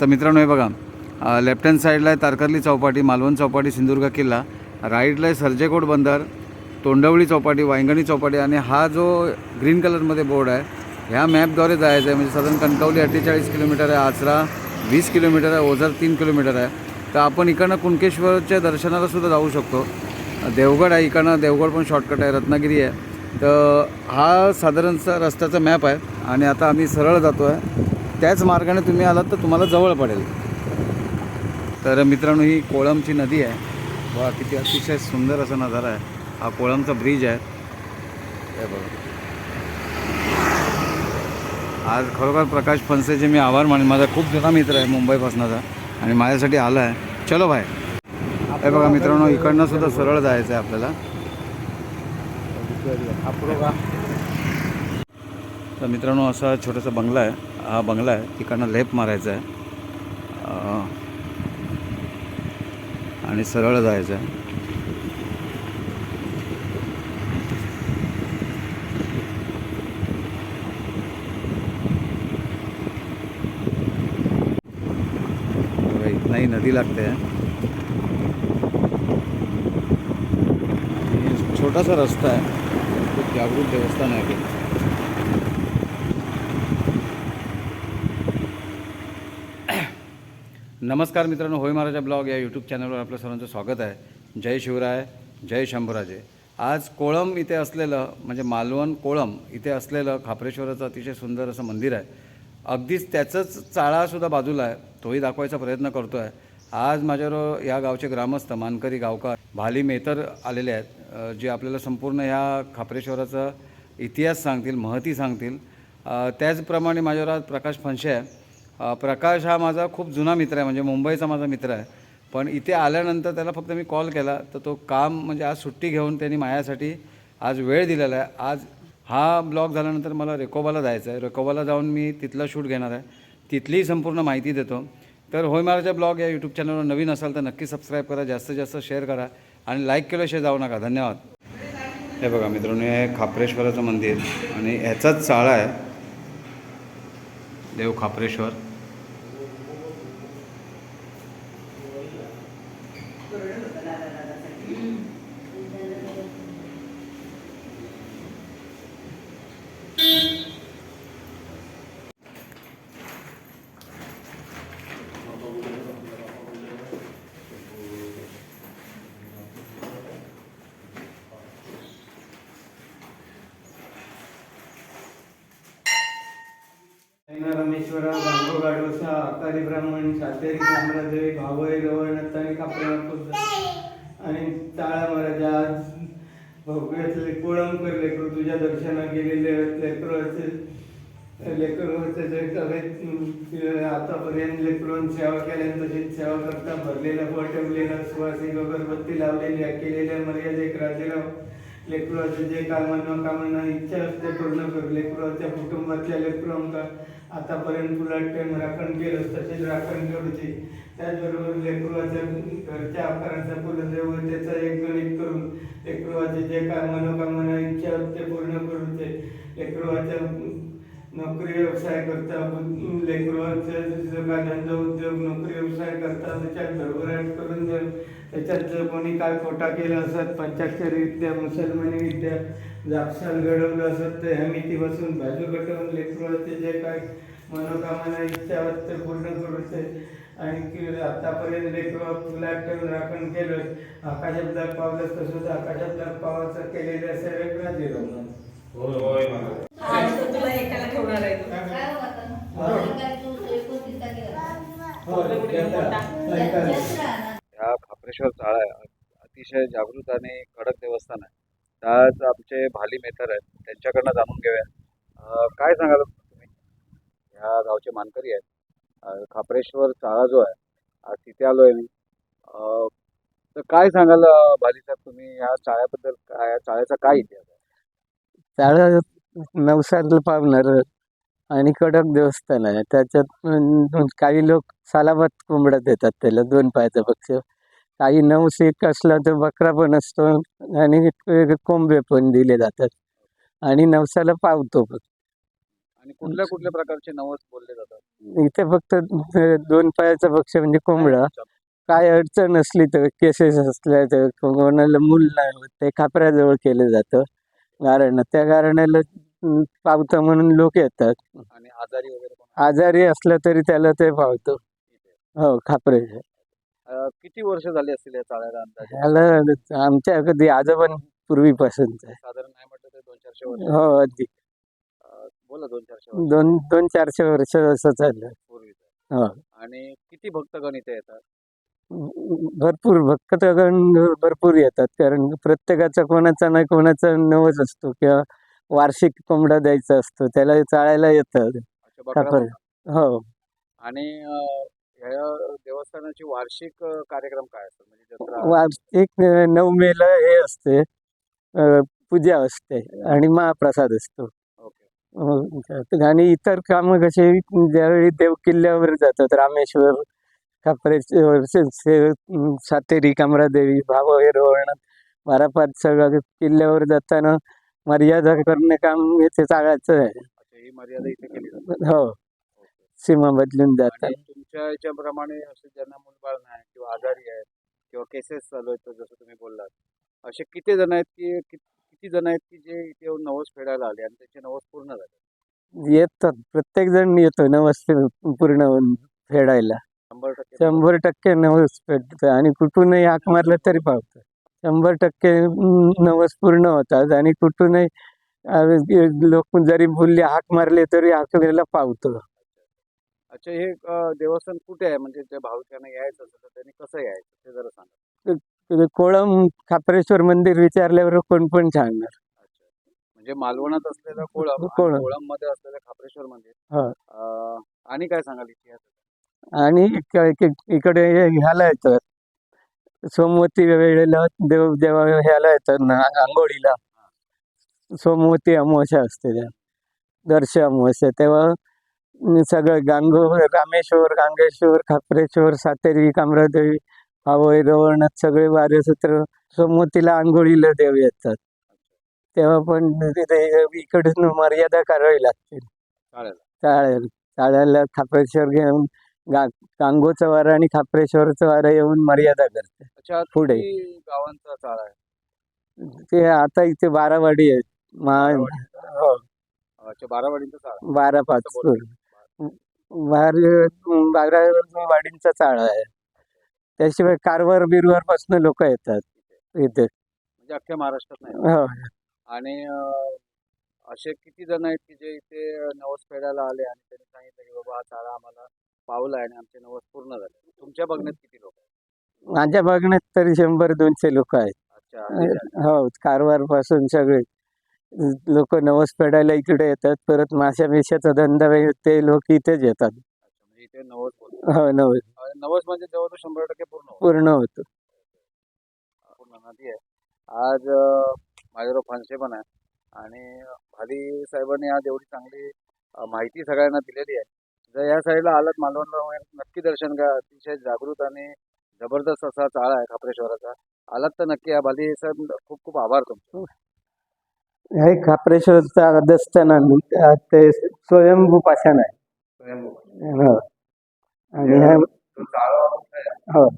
तर मित्रांनो हे बघा. लेफ्ट हँड साईडला आहे तारकर्ली चौपाटी मालवण चौपाटी सिंधुदुर्ग किल्ला. राईटला आहे सर्जेकोट बंदर तोंडवळी चौपाटी वायंगणी चौपाटी आणि हा जो ग्रीन कलरमध्ये बोर्ड आहे ह्या मॅपद्वारे जायचं आहे. म्हणजे साधारण कणकवली अठ्ठेचाळीस किलोमीटर आहे आचरा वीस किलोमीटर आहे ओझर तीन किलोमीटर आहे. तर आपण इकडनं कुणकेश्वरच्या दर्शनाला सुद्धा जाऊ शकतो. देवगड आहे इकडनं देवगड पण शॉर्टकट आहे रत्नागिरी आहे. तर हा साधारणचा रस्त्याचा मॅप आहे आणि आता आम्ही सरळ जातो आहे त्याच मार्गाने तुम्ही आलात तर तुम्हाला जवळ पडेल. तर मित्रांनो ही कोळमची नदी आहे. वा किती अतिशय सुंदर असा नजारा आहे. हा कोळमचा ब्रिज आहे. हे बघा. आज खरोखर प्रकाश फनसेचे मी आभार मानेन. माझा खूप जुना मित्र आहे मुंबईपासूनचा आणि माझ्यासाठी आला आहे. चलो भाई हे बघा मित्रांनो इकडनं सुद्धा सरळ जायचं आहे आपल्याला. तर मित्रांनो असा छोटासा बंगला आहे. हा बंगला आहे. तिकडनं लेप मारायचा आहे. आणि सरळ जायचं आहे. नाही नदी लागते. छोटासा रस्ता आहे. खूप जागृत देवस्थान आहे. नमस्कार मित्रांनो होय महाराजा ब्लॉग या यूट्यूब चॅनलवर आपलं सर्वांचं स्वागत आहे. जय शिवराय जय शंभूराजे. आज कोळम इथे असलेलं म्हणजे मालवण कोळम इथे असलेलं खापरेश्वराचं अतिशय सुंदर असं मंदिर आहे. अगदीच त्याचंच चाळासुद्धा बाजूला आहे. तोही दाखवायचा प्रयत्न करतो आहे आज माझ्यावर या गावचे ग्रामस्थ मानकरी गावकार भाली मेतर आलेले आहेत जे आपल्याला संपूर्ण ह्या खापरेश्वराचा इतिहास सांगतील महती सांगतील. त्याचप्रमाणे माझ्यावर आज प्रकाश फनशे आहे. प्रकाश हा माझा खूप जुना मित्र आहे म्हणजे मुंबईचा माझा मित्र आहे. पण इथे आल्यानंतर त्याला फक्त मी कॉल केला तर तो काम म्हणजे आज सुट्टी घेऊन त्यांनी माझ्यासाठी आज वेळ दिलेला आहे. आज हा ब्लॉग झाल्यानंतर मला रेकोबाला जायचं आहे. रेकोबाला जाऊन मी तिथला शूट घेणार आहे. तिथलीही संपूर्ण माहिती देतो. तर होय महाराजा ब्लॉग या यूट्यूब चॅनलवर नवीन असाल तर नक्की सबस्क्राईब करा जास्तीत जास्त शेअर करा आणि लाईक केल्याशिवाय जाऊ नका. धन्यवाद. हे बघा मित्रांनो हे खापरेश्वराचं मंदिर आणि ह्याचाच चाळा आहे. देव खापरेश्वर रमेश्वरा गांगो गाडोसा आकारी ब्राह्मण सातेरी साम्राज्य भावई रवण आणि कापरा आणि ताळा महाराजा भोगव्यातले कोळंबकर लेकरू तुझ्या दर्शना गेलेले लेकराचे लेकराचे जे काही आतापर्यंत लेकरून सेवा केल्या तशीच सेवा करता भरलेला फळ ठेवलेला सुवासिक अगरबत्ती लावलेली केलेल्या मर्यादेक राजेला लेकराचे जे काय कामांना इच्छा असते पूर्ण करू. लेकराच्या कुटुंबातल्या लेकरांका आतापर्यंत तुला टाइम राखण केलं तसेच राखण करूची त्याचबरोबर लेकराच्या घरच्या आकाराचा कुलदेव त्याचा एक गणित करून लेकराचे जे काम मनोकामना इच्छा असते पूर्ण करूचे लेकराच्या नोकरी व्यवसाय करता लेकराचं जसं काय धंदा उद्योग नोकरी व्यवसाय करता त्याच्यात भरभराट करून जर त्याच्यात जर कोणी काय खोटा केला असत पंचाक्षरी विद्या मुसलमानी विद्या जापसाल घडवलं असत तर ह्या मितीपासून बाजू कटवून लेकराचे जे काय मनोकामना इच्छा ते पूर्ण करूचे. आणि की आतापर्यंत लेकरं तुला ठेवून राखण केलं आकाशात दाग पावलं तसंच आकाशात दाग पावाचं केलेलं असं वेगळा दिलं आज तो तुला एकाला ठेवणार आहे तो. ह्या खापरेश्वर चाळा आहे. अतिशय जागृत आणि कडक देवस्थान आहे. त्याच आमचे भाली मेथर आहेत. त्यांच्याकडनं जाणून घेऊया. काय सांगाल तुम्ही? ह्या गावचे मानकरी आहेत. खापरेश्वर चाळा जो आहे आज तिथे आलो आहे मी. अं, तर काय सांगाल भाली साहेब तुम्ही ह्या चाळ्याबद्दल काय या चाळ्याचा काय इतिहास आहे? त्याला नवसाला पावणार आणि कडक देवस्थान आहे. त्याच्यात काही लोक सालाबाद कोंबडा देतात त्याला दोन पायाचा पक्ष. काही नवस एक असला तर बकरा पण असतो आणि कोंबडे पण दिले जातात. आणि नवसाला पावतो पण आणि कुठल्या कुठल्या प्रकारचे नवस बोलले जातात? इथे फक्त दोन पायाचा पक्ष म्हणजे कोंबडा. काय अडचण असली तर केसेस असल्या तर कोणाला मूल नाही ते खापऱ्याजवळ केलं जातं. कारण त्या कारणाला पावतं म्हणून लोक येतात. आणि आजारी वगैरे कोण आजारी असलं तरी त्याला ते पावतो. हो खापरे. अं, किती वर्ष झाली असतील या चाळ्याला अंदाजे? त्याला आमच्या कधी आजोबा पूर्वीपासूनच आहे. साधारण नाही म्हटलं तर दोन चारशे वर्ष. हो अगदी. अं, बोला दोन चारशे वर्ष. दोन दोन चारशे वर्ष असं चाललं. पूर्वीचं. हो. आणि किती भक्तगण इथे येतात? भरपूर भक्तगण भरपूर येतात. कारण प्रत्येकाचा कोणाचा नाही कोणाचा नवस असतो किंवा वार्षिक कोंबडा द्यायचा असतो त्याला चाळायला अच्छा, बकरा. बोलतात. हो आणि अं, ह्या देवस्थानाची वार्षिक अं, कार्यक्रम काय असतात म्हणजे जत्रा वार्षिक नऊ मेला हे असते अं, पूजा असते आणि महाप्रसाद असतो ओके अं, आणि इतर कामं कसे ज्यावेळी देव किल्ल्यावर जातात रामेश्वर खापरेश्वर से- से- सातेरी कमरादेवी भावहिरवण वारापात सगळं किल्ल्यावर जाताना मर्यादा करणे काम ते चालायचं आहे. ही मर्यादा इथे केली जाते. हो. सीमा बदलून जातात आणि तुमच्या याच्याप्रमाणे असे ज्यांना मुलबाळ नाही किंवा आजारी आहेत किंवा केसेस चालू आहेत जसं तुम्ही बोललात असे किती जण आहेत की कि- किती जण आहेत की जे इथे येऊन नवस फेडायला आले आणि त्याचे नवस पूर्ण झाले? येतात. प्रत्येक जण येतो नवस पूर्ण होऊन फेडायला. शंभर टक्के. शंभर टक्के नवस पेटतं आणि कुठूनही हाक मारलं तरी पावतं शंभर टक्के नवस पूर्ण होतात आणि कुठूनही लोक जरी बोलले हाक मारले तरी हाकलेला पावतो. अच्छा हे देवस्थान कुठे आहे? म्हणजे त्या भाविकांना यायचं असेल त्यांनी कसं यायचं? ते जरा सांगा. कोळम खापरेश्वर मंदिर विचारल्यावर कोण पण सांगणार. म्हणजे मालवणात असलेलं कोळम कोळम. मध्ये असलेलं खापरेश्वर मंदिर. आणि काय सांगाल इतिहास आणि इक- इक- इकडे ह्याला येतात सोमवती वेळेला देव जेव्हा ह्याला येतात ना आंघोळीला. सोमवती अमावस्या असते त्या. दर्श अमावस्या. तेव्हा सगळं गांगो रामेश्वर गांगेश्वर खापरेश्वर सातेरी कामरादेवी हावई रवणात सगळे वारेसूत्र सोमवतीला आंघोळीला देव येतात. तेव्हा पण तिथे इकडून मर्यादा करावी लागते. चाळ्याला खापरेश्वर घेऊन गा गांगोचा वारा आणि खापरेश्वरचा वारा येऊन मर्यादा करते. अच्छा पुढे. किती गावांचा चाळा आहे? ते आता इथे बारावाडी आहेत हो. अच्छा बारावाडींचा चाळा बारा पाच बारा बारा वाडींचा चाळा आहे. त्याशिवाय कारवार बिरवारपासून लोक येतात इथे. म्हणजे अख्ख्या महाराष्ट्रात नाही. हो. आणि अं, असे किती जण आहेत की जे इथे नवस फेडायला आले आणि त्यांनी सांगितलं की बाबा हा चाळा आम्हाला पावला आणि आमचे नवस पूर्ण झाले. तुमच्या बघण्यात किती लोक आहेत? माझ्या बघण्यात तरी शंभर दोनशे लोक आहेत. अच्छा. हो कारवारपासून सगळे लोक नवस फेडायला इकडे येतात परत माशा बिशाचा धंदा वगैरे ते लोक इथेच येतात. म्हणजे इथे नवस हो नवस. अं, नवस म्हणजे जवळजवळ शंभर टक्के पूर्ण होतं. पूर्ण होतो. पूर्ण नदी आहे. आज अं, माझ्यावर फानसे पण आहे. आणि भाली साहेबांनी आज एवढी चांगली अं, माहिती सगळ्यांना दिलेली आहे. जर या साईडला आलात मालवणला वगैरे नक्की दर्शन घ्या. अतिशय जागृत आणि जबरदस्त असा चाळा आहे खापरेश्वराचा. आलात तर नक्की या भाली साहेब खूप खूप आभार तुमचे. हे खापरेश्वरचा आदस्थान ते स्वयंभू पाषाण आहे. हो. आणि हा हो.